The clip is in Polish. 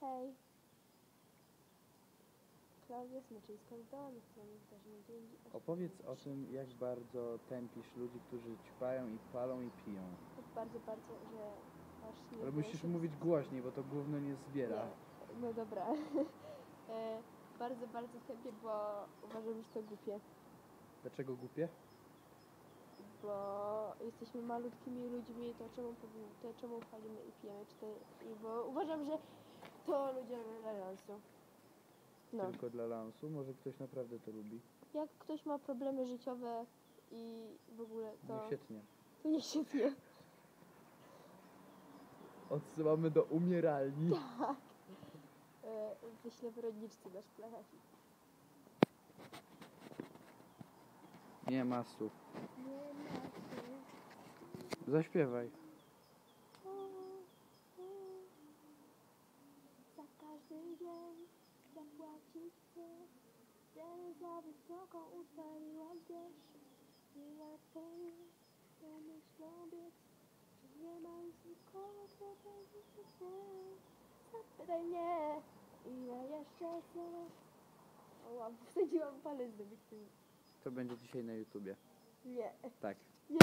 Hej. Klaudia Smyczyńska z domu. Opowiedz o tym, jak bardzo tępisz ludzi, którzy ćpają i palą i piją. Tak bardzo, bardzo, że aż nie Ale musisz się- mówić głośniej, bo to gówno nie zbiera. Nie. No dobra. e, bardzo, bardzo tępię, bo uważam, że to głupie. Dlaczego głupie? Bo jesteśmy malutkimi ludźmi, to czemu, to czemu palimy i pijemy, czy to, i bo uważam, że to ludzie relansu. No. Tylko dla lansu? Może ktoś naprawdę to lubi? Jak ktoś ma problemy życiowe i w ogóle to, No świetnie. to nie się wie. Odsyłamy do umieralni. E, wyślę wrodniczce na szplachach. Nie ma słów. Nie ma się. Zaśpiewaj. Dzień zapłacić chcę, że za wysoko wiersz. I jak powiem, to myślą biec, że nie ma już nikogo, kto będzie się. Zapytaj mnie, ile jeszcze chcę. O, łap, wsadziłam palec do tym. To będzie dzisiaj na YouTubie. Nie, Tak. nie.